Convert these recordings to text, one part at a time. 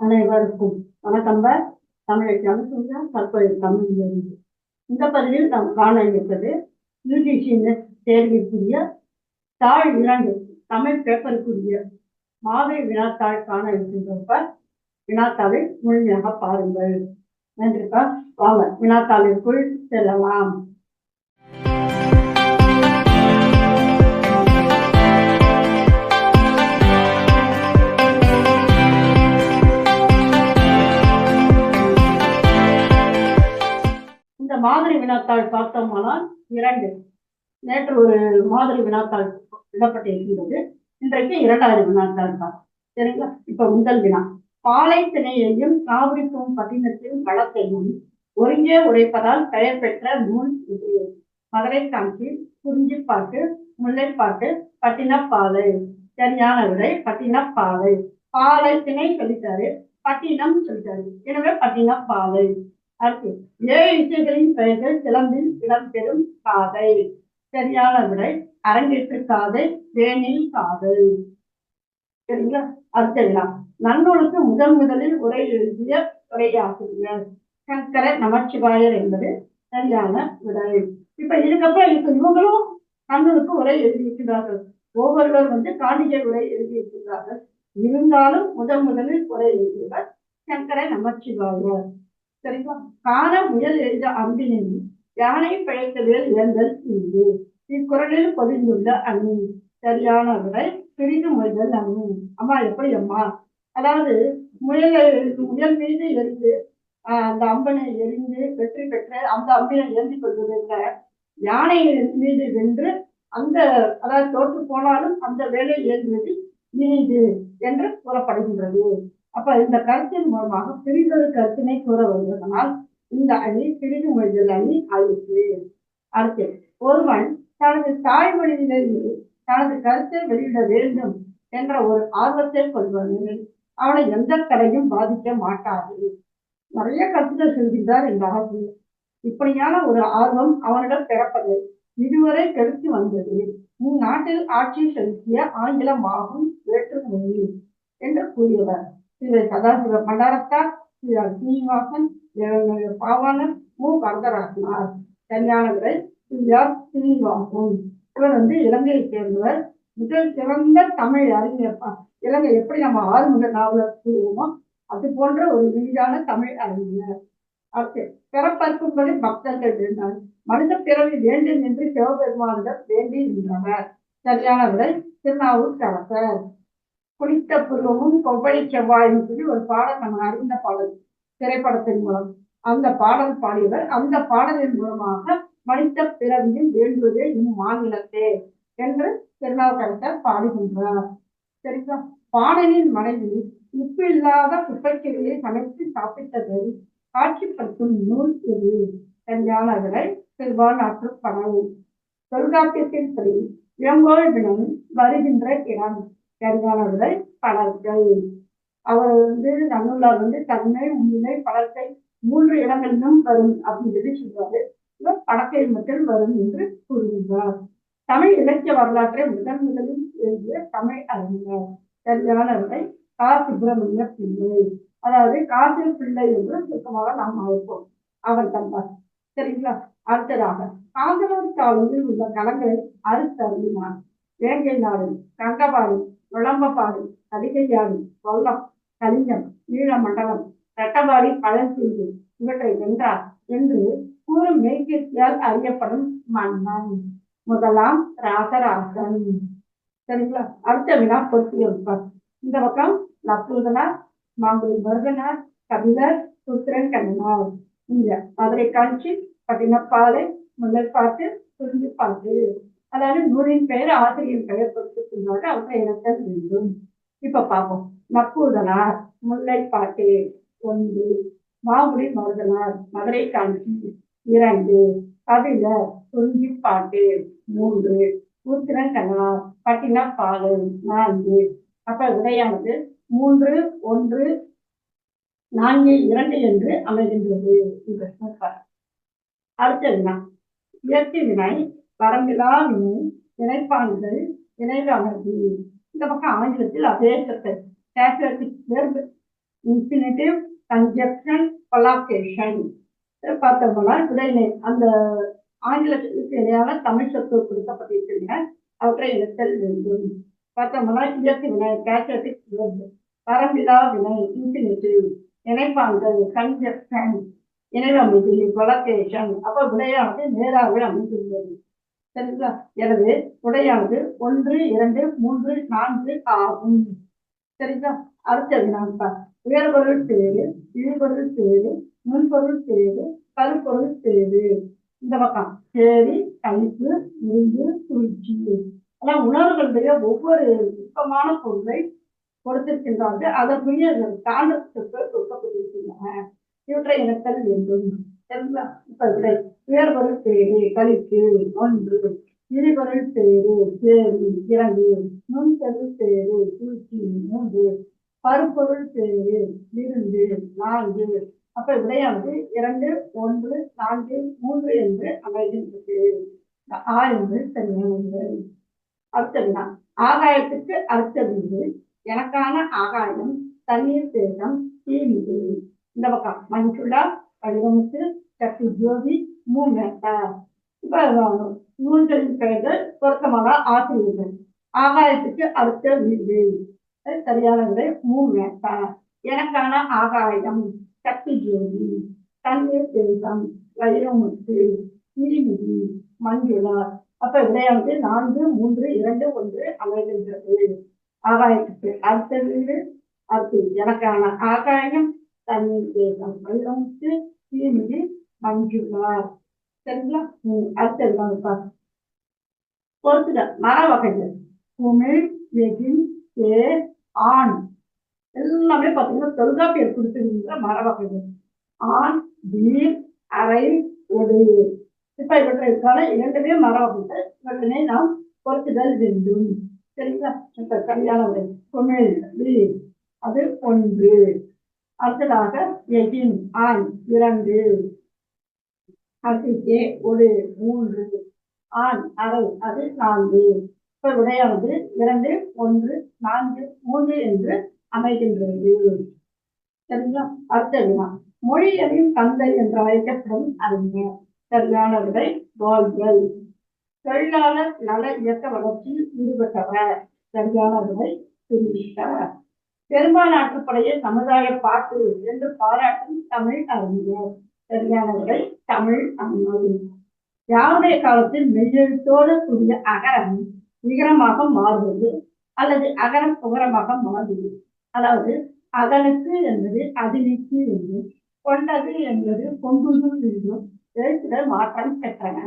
அனைவருக்கும் வணக்கம் பா. தமிழை தமிழ்ங்க தற்போது தமிழ் இந்த பதிவில் நாம் காண இருப்பது யூஜிசி தேர்விற்குரிய தாழ் இரண்டு தமிழ் பேப்பருக்குரிய மாவை வினாத்தாள் காண இருக்கின்றப்ப வினாத்தாளை முழுமையாக பாருங்கள். நன்றிப்பா வாங்க வினாத்தாளிற்குள் செல்லலாம். மாதிரி வினாத்தாள் பார்த்தோமானால் இரண்டு. நேற்று ஒரு மாதிரி வினாத்தாள் விடப்பட்டு இருக்கின்றது இன்றைக்கு இரண்டாவது வினாத்தாள் தான் சரிங்களா? இப்ப முதல் வினா. பாலை திணையையும் காவிரிக்கும் பட்டினத்தின் வளத்தையும் ஒருங்கே உடைப்பதால் பெயர் பெற்ற நூல் இது. மதுரை காஞ்சி குறிஞ்சிப்பாட்டு முல்லைப்பாட்டு பட்டினப்பாலை. சரியான விடை பட்டினப்பாலை. பாலை திணை சொல்லிட்டாரு. பட்டினம் சொல்லிட்டாரு. எனவே பட்டினப்பாலை. அடுத்து ஏழு இசைகளின் பெயர்கள் சிலம்பில் இடம்பெறும் காதை சரியான விடை அரங்கேற்று காதை வேணில் காதை. சரிங்களா? அடுத்த வினா நன்னூலுக்கு முதன் முதலில் உரை எழுதிய உரையாசிரியர் சங்கர நமச்சிவாயர் என்பது சரியான விடை. இப்ப இதுக்கப்புறம் இப்ப இவங்களும் நன்னூலுக்கு உரை எழுதியிருக்கிறார்கள். ஒவ்வொருவர் வந்து காணிகை உரை எழுதியிருக்கிறார்கள். இருந்தாலும் முதன் முதலில் உரை எழுதியவர் சங்கர நமச்சிவாயர். சரிங்களா? காண முயல் எழுத அம்பினின் யானை பிழைத்த வேல் இழந்தல் இங்கு இக்குரலில் பொதிந்துள்ள அணி. சரியான விடை பிரிந்து முயல் அணி. அம்மா எப்படி அம்மா? அதாவது முயல் முயல் மீது எரிந்து அந்த அம்பனை எரிந்து வெற்றி பெற்று அந்த அம்பினை ஏந்தி கொள்வதில்லை யானை மீது வென்று அந்த அதாவது தோற்று போனாலும் அந்த வேலை ஏந்துவது இனிது என்று கூறப்படுகின்றது. அப்ப இந்த கருத்தின் மூலமாக பிரிதொரு கருத்தினை கூற வருவதனால் இந்த அணி பிரிது மொழிதல் அணி ஆயிற்று. அடுத்து ஒருவன் தனது தாய்மொழியிலிருந்து தனது கருத்தை வெளியிட வேண்டும் என்ற ஒரு ஆர்வத்தை கொள்வனில் அவனை எந்த தடையும் பாதிக்க மாட்டாது. நிறைய கருத்துக்கள் சொல்கின்றார் இந்த ஆசிரியர். இப்படியான ஒரு ஆர்வம் அவனிடம் பிறப்பது இதுவரை கெடுத்து வந்தது. இந்நாட்டில் ஆட்சி செலுத்திய ஆங்கிலமாகும் வேற்றுமொழி என்று கூறியவர். திரு சதாசிவ பண்டாரத்தார் திரு சீனிவாசன் பாவாணன் மு. வரதராசனார் சரியான விடை சீனிவாசன் இவர் வந்து இலங்கையை சேர்ந்தவர். முதல் சிறந்த தமிழ் அறிஞர். இலங்கை எப்படி நம்ம ஆறுமுக நாவலர் கூறுவோமோ அது போன்ற ஒரு விரிவான தமிழ் அறிஞர். அடுத்து பிறப்பற்கும்படி பக்தர்கள் வேண்டார் மனித பிறவி வேண்டும் என்று சிவபெருமானிடம் வேண்டி நின்றனர். சரியான விடை திருநாவுக்கரசர். குளித்த புருவமும் கொவ்வழி செவ்வாயும் சொல்லி ஒரு பாடல் நம்ம அறிந்த பாடல் திரைப்படத்தின் மூலம். அந்த பாடல் பாடியவர் அந்த பாடலின் மூலமாக மனித பிறவியில் வேண்டுவதே இம்மாநிலத்தே என்று திருநாவுக்கரசர் பாடுகின்றார். சரிங்களா? பாடலின் மனைவி உப்பு இல்லாத குப்பைக்கிரையை சமைத்து சாப்பிட்டதை காட்சிப்படுத்தும் நூல் இது. சரியான விடை படம் படல் தொல்காப்பியத்தின்படி இளங்கோள் தினம் வருகின்ற இடம் சரியான பலர்கள். படற்கை அவர் வந்து நன்னுள்ளார் வந்து தன்மை உண்மை படற்கை மூன்று இடங்களிலும் வரும் அப்படின்னு சொல்லி சொல்றாரு. இவர் படக்கை மட்டும் வரும் என்று கூறுகின்றார். தமிழ் இலக்கிய வரலாற்றை முதன் முதலில் எழுதிய தமிழ் அறிஞர் சரியான விடை கா. சுப்பிரமணிய பிள்ளை. அதாவது காசி பிள்ளை என்று சுத்தமாக நாம் அழைப்போம். அவர் தந்தார் சரிங்களா? அடுத்ததாக காந்தலூர் காலத்தில் உள்ள களங்களை அறுத்தருளினார் வேங்கை நாடு கங்கபாடி நுழம்பப்பாடு கடிகையாடு கொல்லம் கலிங்கம் ஈழமண்டலம் ரெட்டபாடி பழஞ்செய்தி இவற்றை வென்றார் என்று கூறும் மெய்கீர்த்தியால் அறியப்படும் மன்னன். முதலாம் ராசராசன் சரிங்களா? அடுத்த வினா பொறுத்து இந்த பக்கம் நப்பூதனார் மாங்குடி மருதனார் கபிலர் சுத்திரன் கண்ணனார். இங்க மதுரை காஞ்சி பட்டினப்பாலை முல்லைப்பாட்டு குறிஞ்சிப்பாட்டு அதாவது நூலின் பெயர் ஆசிரியர் பெயர் பொறுத்து சொல்வாங்க அவற்றை இனத்தல் வேண்டும். இப்ப பார்ப்போம். நப்பூதனார் முல்லைப்பாட்டு ஒன்று மாவுடி மருதனார் மதுரை காஞ்சி இரண்டு கபிலர் குறிஞ்சிப்பாட்டு மூன்று உத்திரங்கனார் பட்டினா பட்டினப்பாலை நான்கு. அப்ப விடையானது மூன்று ஒன்று நான்கு இரண்டு என்று அமைகின்றது. இந்த அடுத்த வினா இயற்கை வினை வரம்பிலா வினை இணைப்பான்கள் இணைவு அமர்வு. இந்த பக்கம் ஆங்கிலத்தில் அதே சொற்கள் categoric verb infinitive conjunction collocation பார்த்தோம்னா விடையினை அந்த ஆங்கிலத்துக்கு இணையான தமிழ் சொற்கள் கொடுக்கப்பட்டிருக்கின்றன. அவற்றை இணைத்தல் வேண்டும். பார்த்தோம்னா இயற்கை வினை கேட்டடிக் verb பரம்பிலா வினை இன்ஃபினிட்டிவ் இணைப்பான்கள் கன்ஜெக்ஷன் இணைவமைதி கொலாக்கேஷன் அப்போ விடையானது நேராகவே அமைந்துள்ளது. சரிங்களா? எனவே விடையானது ஒன்று இரண்டு மூன்று நான்கு ஆகும். சரிங்களா? அடுத்த வினாப்பா உயர்பொருள் தேடு இழுபொருள் தேடு முன்பொருள் தேடு கல்பொருள் தேடு. இந்த பக்கம் சேரி கழிப்பு இருந்து குளிர்ச்சி. அதான் உணர்வுகளுடைய ஒவ்வொரு நுட்பமான பொருளை கொடுத்திருக்கின்றார்கள். அதற்குரிய சான்று கொடுக்கப்பட்டிருக்கின்றன இவற்றை இனத்தல் வேண்டும். சரிங்களா இப்ப விடை உயர்பொருள் தேடு கழிப்பு ஒன்று இருபொருள் தேடு சேரி இரண்டு நுண்பொருள் தேடு குளிர்ச்சி மூன்று பருப்பொருள் தேடு விருந்து நான்கு. அப்ப விடையானது இரண்டு ஒன்று நான்கு மூன்று என்று அமைகின்றது. இந்த ஆ என்று சரியானது அடுத்த ஆகாயத்துக்கு அடுத்தது வீடு எனக்கான ஆகாயம் தண்ணீர் தேசம் தீமிது இந்த பக்கம் மஞ்சுளா வடிவமைத்து சக்தி ஜோதி மூமேட்டா இப்ப நூல்களின் பெயர்கள் பொருத்தமான ஆசிரியர்கள். ஆகாயத்துக்கு அடுத்த வீடு. சரியான விடை மூமேட்டா எனக்கான ஆகாயம் சக்தி ஜோதி தண்ணீர் தேசம் வைரமுத்து நீர்மிதி மஞ்சுளா அப்ப விடையானது நான்கு மூன்று இரண்டு ஒன்று அமைகின்றது. ஆகாயத்துக்கு அடுத்த வீடு. அடுத்து எனக்கான ஆகாயம் தண்ணீர் தேசம் வைரமுத்து நீர்மிதி மஞ்சுளா சரிங்களா ம், அடுத்தது வாங்க பார்ப்போம். மர வகைகள். குமிழ் எகின் தேர் ஆண். எல்லாமே பார்த்தீங்கன்னா தொல்காப்பியர் கொடுத்துருக்கிற மர வகைகள். ஆண் வீர் அரை ஒடு இப்ப இவற்றிற்கான இரண்டுமே மர வகைகள். இவற்றினை நாம் பொறுத்துதல் வேண்டும். சரிங்களா? கல்யாண சரியான குமிழ் வீர். அது ஒன்று அடுத்ததாக எகின் ஆண் இரண்டு. அடுத்து ஒரு மூன்று. ஆண் அரை அது நான்கு. இப்போ விடையானது இரண்டு ஒன்று நான்கு மூன்று என்று அமைகின்றது. சரிங்களா? அடுத்த மொழியலின் தந்தை என்று அழைக்கப்படும் அறிஞர். சரியான விடை தொழிலாளர் நல இயக்க வளர்ச்சியில் ஈடுபட்டவர். சரியான விடை பெரும்பாலாற்றுப்படையை சமுதாய பாட்டு என்று பாராட்டும் தமிழ் அறிஞர். சரியானவர்கள் தமிழ் அம்மல் யாருடைய காலத்தில் மெய்யெழுத்தோடு கூடிய அகரம் நிகரமாக மாறுவது அல்லது அகரம் புகரமாக மாறுவது? அதாவது அகனுக்கு என்பது அதிலிக்கு என்றும் கொண்டது என்பது கொண்டுது என்றும் எழுத்துகள் மாற்றம் பெற்றன.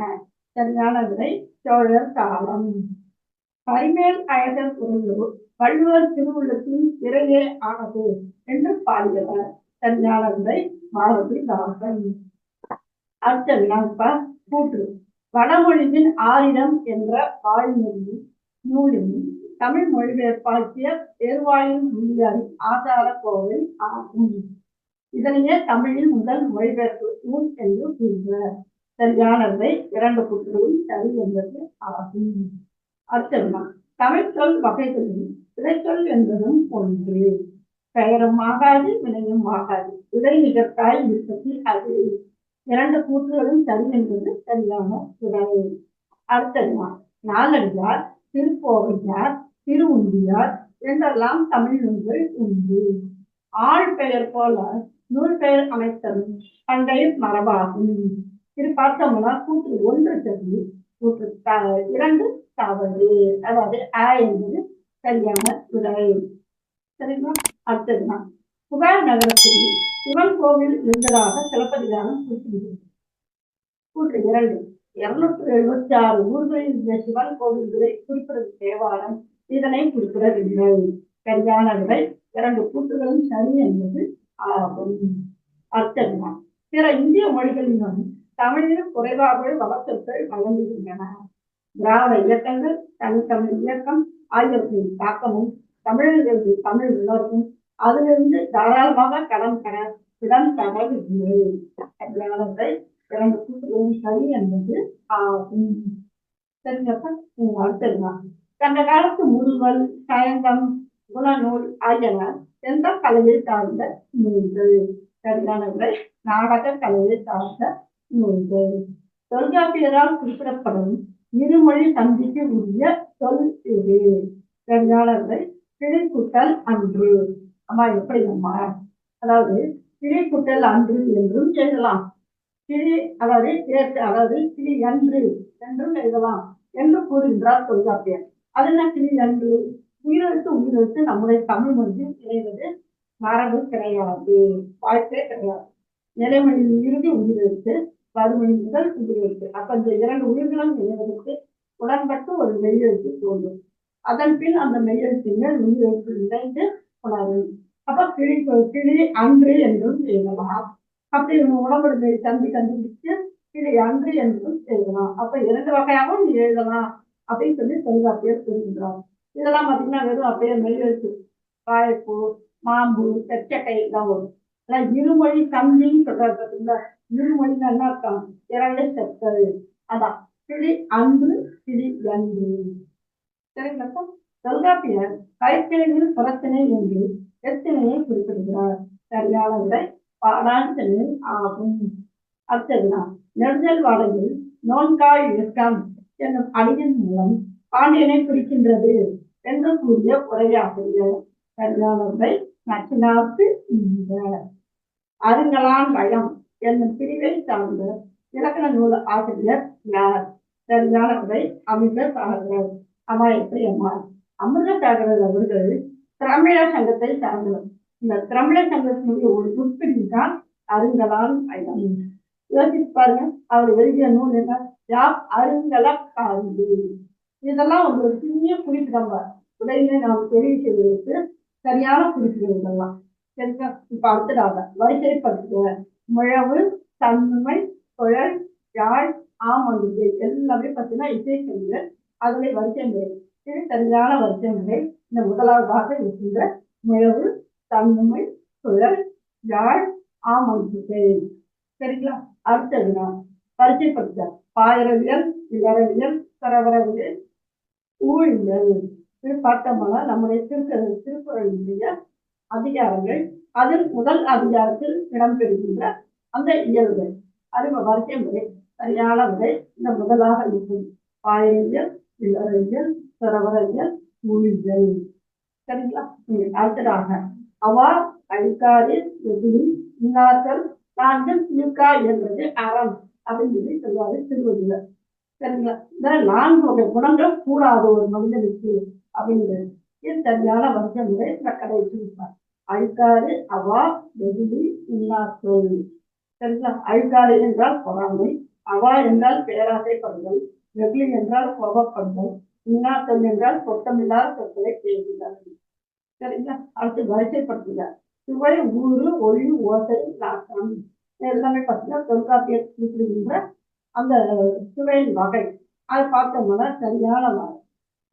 சரியான விடை சோழர் காலம். பரிமேல் அழகர் குரலூர் வள்ளுவர் திருவுள்ளத்தின் திரையே ஆனது என்று பாடியவர் சரியான விடை பாரதிதாசன் அடுத்த வினாப்பா கூற்று. வடமொழியின் ஆயிரம் என்ற பாழ்மொழி நூலின் தமிழ் மொழிபெயர்ப்பாக்கிய தேர்வாயின் மொழியாரின் ஆதார கோவில் ஆகும். இதனையே தமிழின் முதல் மொழிபெயர்ப்பு நூல் என்று கூறுவர். சரியானவை இரண்டு கூற்றுகளும் சரி என்பது ஆகும். அடுத்த வினா தமிழ் சொல் வகைகளில் இடைச்சொல் என்பதும் ஒன்று. பெயரும் ஆகாது வினையும் ஆகாது. இதை நிகழ்த்தாய் இருப்பது அது. இரண்டு கூற்றுகளும் சரி என்பது சரியான விடை. அடுத்ததுமா? நாலடியார் திருக்கோவையார் திருவுந்தியார் என்றெல்லாம் தமிழ் நூல்கள் உண்டு. ஆள் பெயர் போல நூல் பெயர் அமைத்தலும் பண்டைய மரபாகும். இது பார்த்தோம்னா கூற்று ஒன்று சரி கூற்று த- இரண்டு தவறு அதாவது அ என்பது சரியான விடை சரிங்களா? அடுத்ததுதான். புகார் நகரத்தில் சிவன் கோவில் இருந்ததாக சிலப்பதிகாரம் குறிப்பிடுகிறது. கூற்று இரண்டு. இருநூற்றி எழுபத்தி ஆறு ஊர்களில் இந்த சிவன் கோவில்களை குறிப்பிடும் தேவாரம் இதனை குறிப்பிடவில்லை. சரியான விடை இரண்டு கூற்றுகளும் சரி என்பது ஆகும். அர்த்தம்தான் பிற இந்திய மொழிகளிலும் தமிழில் குறைவாகவே வளர்த்துக்கள் வழங்குகின்றன. திராவிட இயக்கங்கள் தனித்தமிழ் இயக்கம் ஆகியவற்றின் தாக்கமும் தமிழர்களுடைய தமிழ் உணர்வும் அதிலிருந்து தாராளமாக கடன் பெற இடம் தரவில்லை அதனாலதை இரண்டு கூட்டுகளும் சரி என்பது ஆகும். சரிங்கப்பா நீங்க அடுத்ததுதான் கண்ட காலத்து முதுவல் சயங்கம் குணநூல் ஆகியன எந்த கலையை சார்ந்த நூல்கள்? சரியான நாடக கலையை சார்ந்த நூல்கள். தொல்காப்பியரால் குறிப்பிடப்படும் இருமொழி சந்திக்க உரிய சொல் இது. சரியான கிளைக்குட்டல் அன்று. அம்மா எப்படி அம்மா அதாவது கிளைக்குட்டல் அன்று என்றும் எழுதலாம். கிளி அதாவது சேர்த்து அதாவது கிளி அன்று என்றும் எழுதலாம் என்று கூறுகின்றார் தொல்காப்பியர். அது என்ன கிளி அன்று? உயிரெழுத்து உயிரெழுத்து நம்முடைய தமிழ் மொழியில் இணைவது மரபு கிடையாது வாழ்க்கை கிடையாது. நிலைமொழியில் இறுதி உயிரெழுத்து வறுமொழி முதல் உயிரெழுத்து அப்ப இந்த இரண்டு உயிர்களும் இணைவதற்கு உடன்பட்டு ஒரு மெய்யெழுத்து தோன்றும். அதன் பின் அந்த மெய்யெழுத்தின் மேல் உயிரெழுத்து இணைந்து உணரும் அப்ப கிளி கிளி அன்று என்றும் எழுதலாம். அப்படி உடம்புடைய தம்பி கண்டுபிடிச்சு கிளி அன்று என்றும் எழுதலாம். அப்ப இரண்டு வகையாகவும் நீ எழுதலாம் அப்படின்னு சொல்லி தொல்காப்பியர் சொல்கின்றார் இதெல்லாம் பார்த்தீங்கன்னா வெறும் அப்படியே மெய்யெழுத்து. வாழைப்பூ மாம்பு செச்சட்டை தான் வரும். ஆனா இருமொழி தம்பின்னு சொல்றாரு பார்த்தீங்களா இருமொழி என்ன அர்த்தம் இரண்டு சொற்கள். அதான். கிளி அன்பு கிளி அன்பு. சரிங்களா தொல்காப்பியர் கைக்கிழங்கில் பிரச்சனை என்று எத்தனையை குறிப்பிடுகிறார். சரியான விடை பாடாஞ்சனை ஆகும். அடுத்ததுதான் நெடுஞ்சல் வாழையில் நோன்காய் இயக்கம் என்னும் அணியின் மூலம் பாண்டியனை குறிக்கின்றது என்று கூறிய உரையாசிரியர் சரியானவரை நச்சினார்க்கு இந்த அருங்கலான் வயம். என்னும் பிரிவை சார்ந்த இலக்கண நூல் ஆசிரியர் யார்? சரியானவரை அமிர்த சாகர் அம்மா எப்படி அமிர்த சாகர் அவர்கள் திரமிழ சங்கத்தை சார்ந்தவர். இந்த திரமிழ சங்கத்தினுடைய ஒரு உட்பிரிவு தான் அருங்கலான் பயணம் யோசிச்சு பாருங்க அவர் எழுதிய நூல் என்ன? யார்? அருங்கல காந்தி இதெல்லாம் ஒரு சிறிய குறிப்பு நம்ம உடனே நாம் தெரிவு செய்வதற்கு சரியான குறிப்புகள் இதெல்லாம் சரிங்களா? இப்ப அடுத்ததாக வரிசைப்படுத்துவேன் முழவு தன்மை குழல் யாழ் ஆமந்து எல்லாமே பார்த்தீங்கன்னா இசை அதனை வரிசை முறை இது சரியான வரிசை முறை இந்த முதலாவதாக இருக்கின்ற முழவு தன்மை குழல் யாழ் ஆமந்து சரிங்களா? அடுத்ததுனா வரிசைப்படுத்த பாயிரவியல் இளரவியல் சரவரவியல் ஊழியல். இது பார்த்தோம்னா நம்முடைய திருக்குறள் திருக்குறளுடைய அதிகாரங்கள் அதில் முதல் அதிகாரத்தில் இடம்பெறுகின்ற அந்த இயல்கள் அறிவு வரிசை முறை சரியான முறை இந்த முதலாக இருக்கும். பாயறிஞர் இளறவியல் சரவரவியல் மொழிகள் சரிங்களா? அடுத்ததாக அவா அழுக்காறு எதிரி இன்னார்கள்? நான்கு சிலுக்கா என்பது அறம் அப்படின்னு சொல்லி சொல்வாரு திருவள்ளுவர். சரிங்களா? இந்த நான்கு வகை குணங்கள் கூடாது ஒரு மனிதனுக்கு அப்படிங்கிறது. இது சரியான வரிசை முறை இந்த கடைசி இருப்பார் அழுக்காறு அவா வெகுளி இன்னாசோல் சரிங்களா? அழுக்காறு என்றால் பொறாமை அவா என்றால் பேராசைப்படுதல் வெகுளி என்றால் கோபப்படுதல் இன்னாசொல் என்றால் சொத்தமில்லாத சொற்களை பேசுகிறார்கள் சரிங்களா? அடுத்து வரிசைப்படுத்துகிறார். சுவை ஊறு ஒளி ஓசை நாசம் எல்லாமே பார்த்தீங்கன்னா தொல்காப்பியர் குறிப்பிடுகின்ற அந்த சுவையின் வகை. அதை பார்த்தோம்னா சரியான வகை.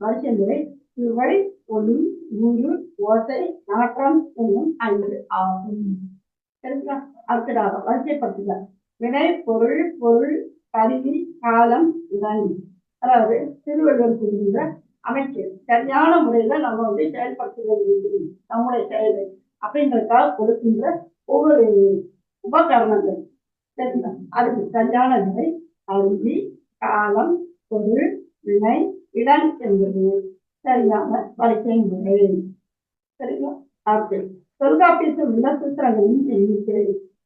வரிசை முறை சுவை ஒளி ஊறு ஓசை நாற்றம் என்னும் ஐந்து ஆகும். சரிங்களா? அடுத்ததாக வரிசைப்படுத்துகிறார் வினை பொருள் பொருள் கருவி காலம் இடம் அதாவது திருவள்ளுவர் கூறுகின்ற அமைச்சர் சரியான முறையில நம்ம வந்து செயல்படுத்துவது நம்முடைய செயலை அப்படின்றதுக்காக கொடுக்கின்ற ஒவ்வொரு உபகரணங்கள். சரிங்களா? அதுக்கு சரியான நிலை அருவி காலம் பொருள் வினை இடம் என்பது. சரியாக வரிசை முறை சரிங்களா? அடுத்து தொல்காப்பியத்தில் உள்ள சூத்திரங்களின் எண்ணிக்கை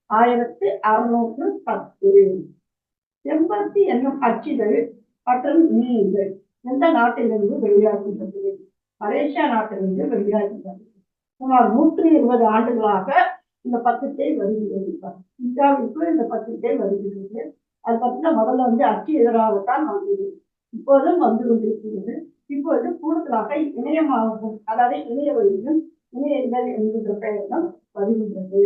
ஆயிரத்தி அறுநூற்று பத்து. செம்பருத்தி என்னும் அச்சுகள் மற்றும் மீன்கள் எந்த நாட்டிலிருந்து வெளியாகின்றது? மலேசியா நாட்டிலிருந்து வெளியாகின்றது. சுமார் நூற்றி இருபது ஆண்டுகளாக இந்த பத்திரிகை வருகிறது. இந்தியாவிற்கு இந்த பத்திரிகை வருகிறது. அது பத்தின முதல்ல வந்து அச்சு எதிராகத்தான் வந்தது. இப்போதும் வந்து கொண்டிருக்கிறது. இப்போது கூடுதலாக இணையமாகவும் அதாவது இணைய வழியிலும் இணைய இதழ் என்கின்ற பெயரும் வருகின்றது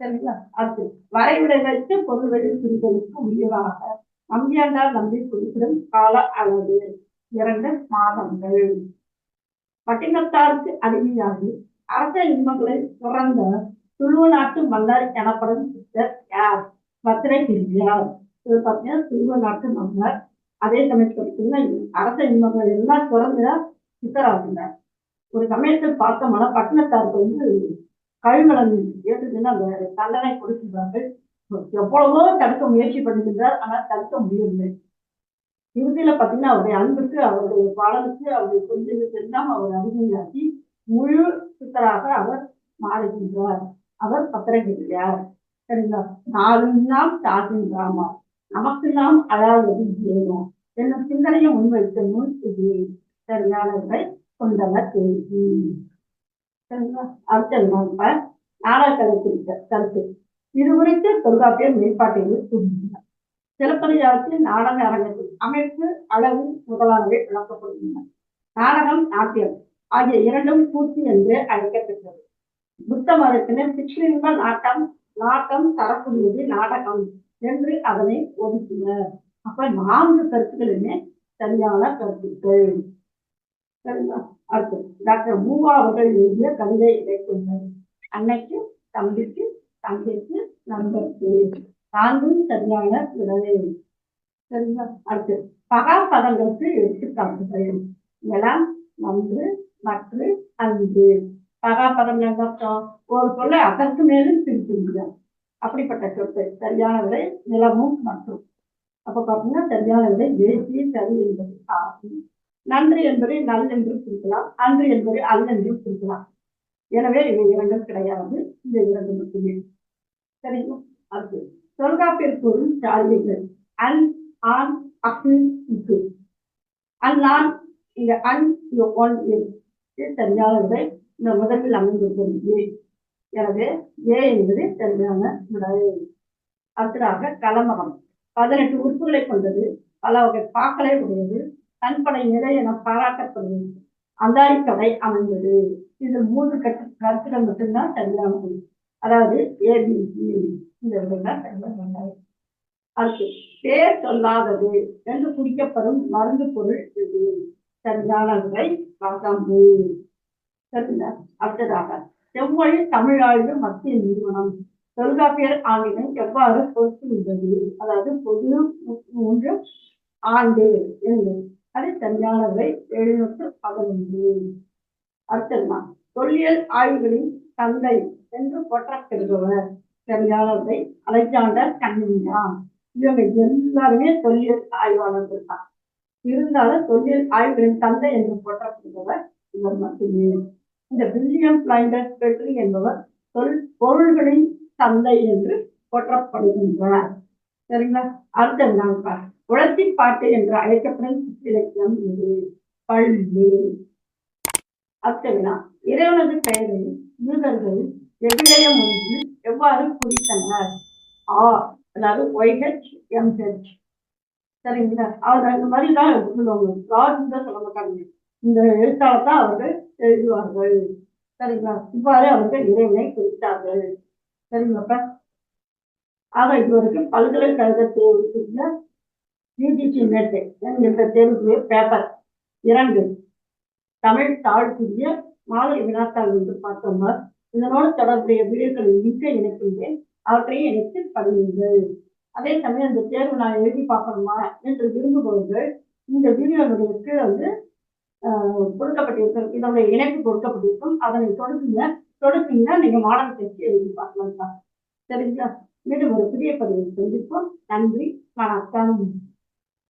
சரிங்களா? அடுத்து வரைவிடை வைத்து பொருள் வெளி புரிதலுக்கு உரியதாக நம்பியாண்டார் நம்பி குறிப்பிடும் கால அளவு இரண்டு மாதங்கள். பட்டினத்தாருக்கு அடிமையாகி அரச இன்பங்களை துறந்த துளுவ நாட்டு மன்னர் எனப்படும் சித்தர் யார்? பத்திரை பிரியார் இது பார்த்தீங்கன்னா துளுவ நாட்டு மன்னர் அதே சமயத்தில் அரச இன்பங்கள் எல்லாம் துறந்த சித்தராகுங்க. ஒரு சமயத்தில் பார்த்தோம்னா பட்டினத்தாருக்கு வந்து கழிவளம் ஏற்றுக்குன்னா அந்த தண்டனை கொடுக்கின்றார்கள். எவ்வளவோ தடுக்க முயற்சி பண்ணுகின்றார் ஆனால் தடுக்க முடியவில்லை. இறுதியில பாத்தீங்கன்னா அவருடைய அன்புக்கு அவருடைய பாடலுக்கு அவருடைய கொஞ்சம் எல்லாம் அவர் அடிமையாக்கி முழு சித்தராக அவர் மாறுகின்றார். அவர் பத்திரகிரியார். சரிங்களா? நாலு நாளெல்லாம் தாகின்றாமா நமக்கெல்லாம் அதாவது வேணும் என்ற சிந்தனையை முன்வைத்த நூல் இது சரியானவர்களை கொண்டவர் தேதி அடுத்த அடுத்தது நம்ம நாடகக்கலை குறித்த கருத்து. இது குறித்து தொல்காப்பியர் மேம்பாட்டில் கூறுகின்றனர் சிலப்பதிகாரத்தில் நாடக அரங்கத்தில் அமைப்பு அளவு முதலாகவே விளக்கப்படுகின்றன நாடகம் நாட்டியம் ஆகிய இரண்டும் பூர்த்தி என்று அழைக்கப்பட்டது புத்த மதத்தினர் பிக்ஷுலிங்க நாட்டம் நாட்டம் தரக்கூடியது நாடகம். என்று அதனை ஒதுக்கினர் அப்ப நான்கு கருத்துக்களுமே சரியான கருத்துக்கள். சரிங்களா? அடுத்து டாக்டர் மூவா அவர்கள் எழுதிய கவிதை இடைக்கொண்டது அன்னைக்கு தம்பிக்கு தம்பிக்கு நண்பருக்கு. நான்கும் சரியான விடலை சரிங்களா? அடுத்து பகாபதங்களுக்கு எடுத்துக்காட்டுகள். நிலம் நன்று மற்ற அன்பு. பகாபதம் என்ன ஒரு சொல்லை அதற்கு மேலும் திருப்பி அப்படிப்பட்ட சொற்கள் சரியான விடை நிலமும் மற்றும். அப்ப பாத்தீங்கன்னா சரியான விடை தேசிய சரி என்பது ஆகும் நன்றி என்பதை நல் என்று குறிக்கலாம் அன்று என்பதை அல் என்று குறிக்கலாம். எனவே இவை இரண்டும் கிடையாது இந்த இரண்டு மட்டுமே. சரிங்களா? அடுத்து தொல்காப்பியர் பொருள் சாரியங்கள் அன் ஆன் அக்கு இக்கு அன் நான் இங்க அன் இங்க ஒன் இது சரியான விடை இந்த முதலில் அமைந்திருக்கிறது. எனவே ஏ என்பது சரியான விடை அடுத்ததாக கலமகம் பதினெட்டு உறுப்புகளை கொண்டது. பல வகை பாக்களை உடையது. தன்படை நிலை என பாராட்டப்படுவது. அந்தாரிக்கடை அமைந்தது. இதில் மூன்று கட்டு கருத்துக்கள் மட்டும்தான் சரியானது அதாவது ஏபிசி இந்த விடைதான் சரியான அடுத்து பேர் சொல்லாதது என்று குறிக்கப்படும் மருந்து பொருள் இது சரியான விடை வகம்பு சரிங்களா? அடுத்ததாக செவ்வழி தமிழாய்வு மத்திய நிறுவனம். தொல்காப்பியர் ஆண்டினை எவ்வாறு பொறுத்துள்ளது அதாவது பொது மூன்று ஆண்டு என்று அது சரியான எழுநூற்று பதினொன்று. அடுத்ததுமா தொல்லியல் ஆய்வுகளின் தந்தை என்று போற்றப்பெறுபவர் சரியான அலெக்சாண்டர் கண்ணியா இவங்க எல்லாருமே தொல்லியல் ஆய்வாளர்கள் தான். இருந்தாலும் தொல்லியல் ஆய்வுகளின் தந்தை என்று போற்றப்படுபவர் இவர் மட்டுமே. இந்த வில்லியம் பிளைண்டர் பெட்ரி என்பவர் தொல் பொருள்களின் தந்தை என்று போற்றப்படுகின்றார். சரிங்களா? அடுத்த நான் பார் உழத்தி பாட்டு என்று அழைக்கப்படும் சிற்றிலக்கியம் இது. பள்ளி. அடுத்ததுனா இறைவனது பெயரை யூதர்கள் எவ்விடைய ஒன்று எவ்வாறு குறித்தனர்? ஆ அதாவது ஒய்ஹெச் எம்ஹெச் சரிங்களா? அவர் அந்த மாதிரி தான் சொல்லுவாங்க லார்ஜ் தான் சொல்ல மாட்டாங்க. இந்த எழுத்தாளர் தான் அவர்கள் எழுதுவார்கள். சரிங்களா? இவ்வாறு அவர்கள் இறைவனை குறித்தார்கள். சரிங்களாப்பா? ஆக இதுவரைக்கும் பல்கலைக்கழக தேர்வுக்குள்ள யூஜிசி நெட் என்கின்ற தேர்வுக்குரிய பேப்பர் இரண்டு தமிழ் தாழ்க்குரிய மாதிரி வினாத்தாள் என்று பார்த்தோம்னா இதனோடு தொடர்புடைய வீடியோக்களின் மிக்க இணைக்கின்றேன் அவற்றையும் இணைத்து படியுங்கள். அதே சமயம் இந்த தேர்வு நான் எழுதி பார்க்கணுமா என்று விரும்புபவர்கள் இந்த வீடியோனுடைய கீழே வந்து கொடுக்கப்பட்டிருக்கும். இதோட இணைப்பு கொடுக்கப்பட்டிருக்கும். அதனை தொடுக்குங்க. தொடுத்தீங்கன்னா நீங்க மாடல் டெஸ்ட் எழுதி பார்க்கலாம். சார் சரிங்களா? மீண்டும் ஒரு புதிய பதிவில் சந்திப்போம். நன்றி. வணக்கம்.